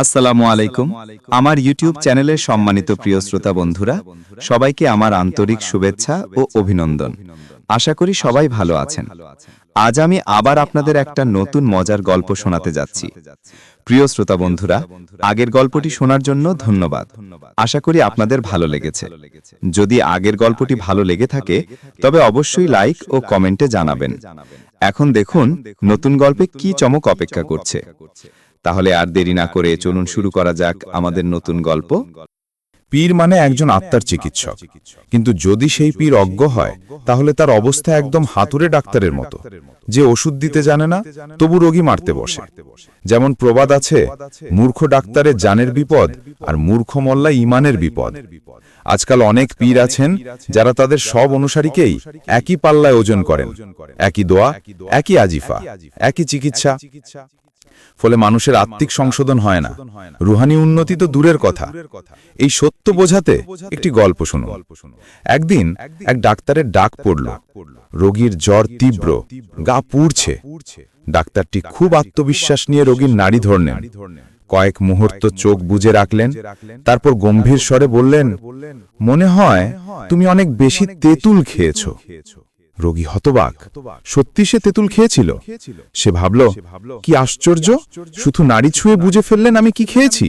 আসসালামু আলাইকুম। আমার ইউটিউব চ্যানেলের সম্মানিত প্রিয় শ্রোতা বন্ধুরা সবাইকে আমার আন্তরিক শুভেচ্ছা ও অভিনন্দন। আশা করি সবাই ভালো আছেন। আজ আমি আবার আপনাদের একটা নতুন মজার গল্প শোনাতে যাচ্ছি। প্রিয় শ্রোতা বন্ধুরা আগের গল্পটি শোনার জন্য ধন্যবাদ। আশা করি আপনাদের ভালো লেগেছে। যদি আগের গল্পটি ভালো লেগে থাকে তবে অবশ্যই লাইক ও কমেন্টে জানাবেন। এখন দেখুন নতুন গল্পে কি চমক অপেক্ষা করছে। তাহলে আর দেরি না করে চলুন শুরু করা যাক আমাদের নতুন গল্প। পীর মানে একজন আত্মার চিকিৎসক। কিন্তু যদি সেই পীর অজ্ঞ হয়, তাহলে তার অবস্থা একদম হাতুড়ে ডাক্তারের মতো। যে ওষুধ দিতে জানে না, তবু রোগী মারতে বসে। যেমন প্রবাদ আছে, মূর্খ ডাক্তারের জানের বিপদ আর মূর্খ মল্লা ইমানের বিপদ। আজকাল অনেক পীর আছেন, যারা তাদের সব অনুসারীকেই একই পাল্লায় ওজন করেন। একই দোয়া, একই আজিফা, একই চিকিৎসা। ফলে মানুষের আত্মিক সংশোধন হয় না। রুহানি উন্নতি তো দূরের কথা। এই সত্য বোঝাতে একটি গল্প শুনুন। একদিন এক ডাক্তারের ডাক পড়ল। রোগীর জ্বর তীব্র, গা পুড়ছে। ডাক্তারটি খুব আত্মবিশ্বাস নিয়ে রোগীর নাড়ি ধরলেন। কয়েক মুহূর্ত চোখ বুজে রাখলেন। তারপর গম্ভীর স্বরে বললেন, মনে হয় তুমি অনেক বেশি তেঁতুল খেয়েছো। রোগী হতবাক। সত্যি সে তেঁতুল খেয়েছিল? সে ভাবল কি আশ্চর্য? শুধু নাড়ি ছুঁয়ে বুঝে ফেললেন আমি কি খেয়েছি?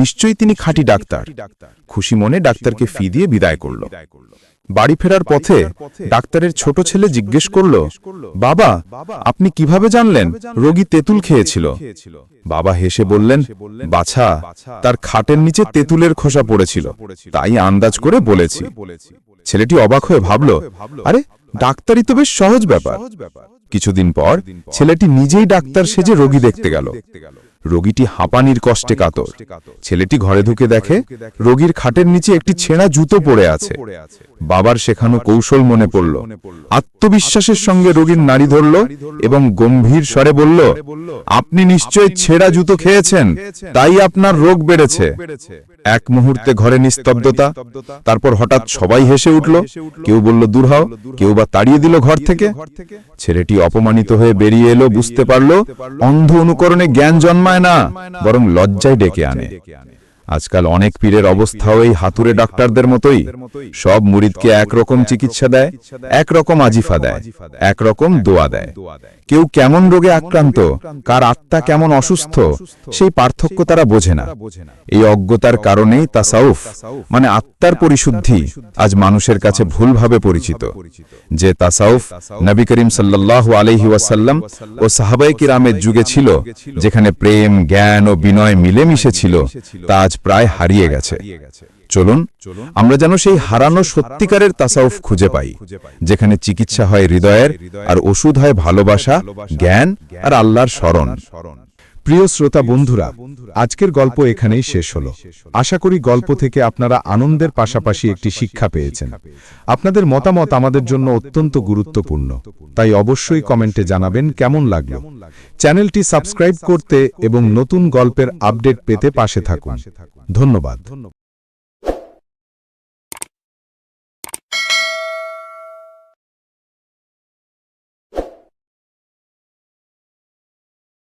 নিশ্চয়ই তিনি খাঁটি ডাক্তার। খুশি মনে ডাক্তারকে ফি দিয়ে বিদায় করল। বাড়ি ফেরার পথে ডাক্তারের ছোট ছেলে জিজ্ঞেস করল বাবা আপনি কীভাবে জানলেন রোগী তেঁতুল খেয়েছিল? বাবা হেসে বললেন বাছা তার খাটের নিচে তেঁতুলের খোসা পড়েছিল। তাই আন্দাজ করে বলেছি। ছেলেটি অবাক হয়ে ভাবল আরে ডাক্তারই তো বেশ সহজ ব্যাপার। কিছুদিন পর ছেলেটি নিজেই ডাক্তার সেজে রোগী দেখতে গেল। রোগীটি হাঁপানির কষ্টে কাতর। ছেলেটি ঘরে ঢুকে দেখে রোগীর খাটের নিচে একটি ছেঁড়া জুতো পড়ে আছে। বাবার শেখানো কৌশল মনে পড়ল। আত্মবিশ্বাসের সঙ্গে রোগীর নাড়ি ধরল এবং গম্ভীর স্বরে বলল আপনি নিশ্চয় ছেঁড়া জুতো খেয়েছেন। তাই আপনার রোগ বেড়েছে। এক মুহূর্তে ঘরে নিস্তব্ধতা, তারপর হঠাৎ সবাই হেসে উঠল। কেউ বলল, দূর হও। কেউ বা তাড়িয়ে দিল ঘর থেকে। ছেলেটি অপমানিত হয়ে বেরিয়ে এলো, বুঝতে পারল, অন্ধ অনুকরণে জ্ঞান জন্মায় না, বরং লজ্জায় ডেকে আনে। আজকাল অনেক পীরের অবস্থাও এই হাতুড়ে ডাক্তারদের মতোই। সব মুরিদকে একরকম চিকিৎসা দেয়, একরকম আজিফা দেয়, একরকম দোয়া দেয়। কেউ কেমন রোগে আক্রান্ত, কার আত্মা কেমন অসুস্থ, সেই পার্থক্য তারা বোঝে না। এই অজ্ঞতার কারণেই তাসাউফ মানে আত্মার পরিশুদ্ধি, আজ মানুষের কাছে ভুলভাবে পরিচিত। যে তাসাউফ নবী করিম সাল্লাল্লাহু আলাইহি ওয়াসাল্লাম ও সাহাবায়ে কিরামের যুগে ছিল, যেখানে প্রেম, জ্ঞান ও বিনয় মিলেমিশে ছিল, তা আজ প্রায় হারিয়ে গেছে। চলুন আমরা যেন সেই হারানো সত্যিকারের তাসাউফ খুঁজে পাই যেখানে চিকিৎসা হয় হৃদয়ের আর ওষুধ হয় ভালোবাসা জ্ঞান আর আল্লাহর স্মরণ। প্রিয় শ্রোতা বন্ধুরা, আজকের গল্প এখানেই শেষ হলো। আশা করি গল্প থেকে আপনারা আনন্দের পাশাপাশি একটি শিক্ষা পেয়েছেন। আপনাদের মতামত আমাদের জন্য অত্যন্ত গুরুত্বপূর্ণ। তাই অবশ্যই কমেন্টে জানাবেন কেমন লাগল। চ্যানেলটি সাবস্ক্রাইব করতে এবং নতুন গল্পের আপডেট পেতে পাশে থাকুন। ধন্যবাদ।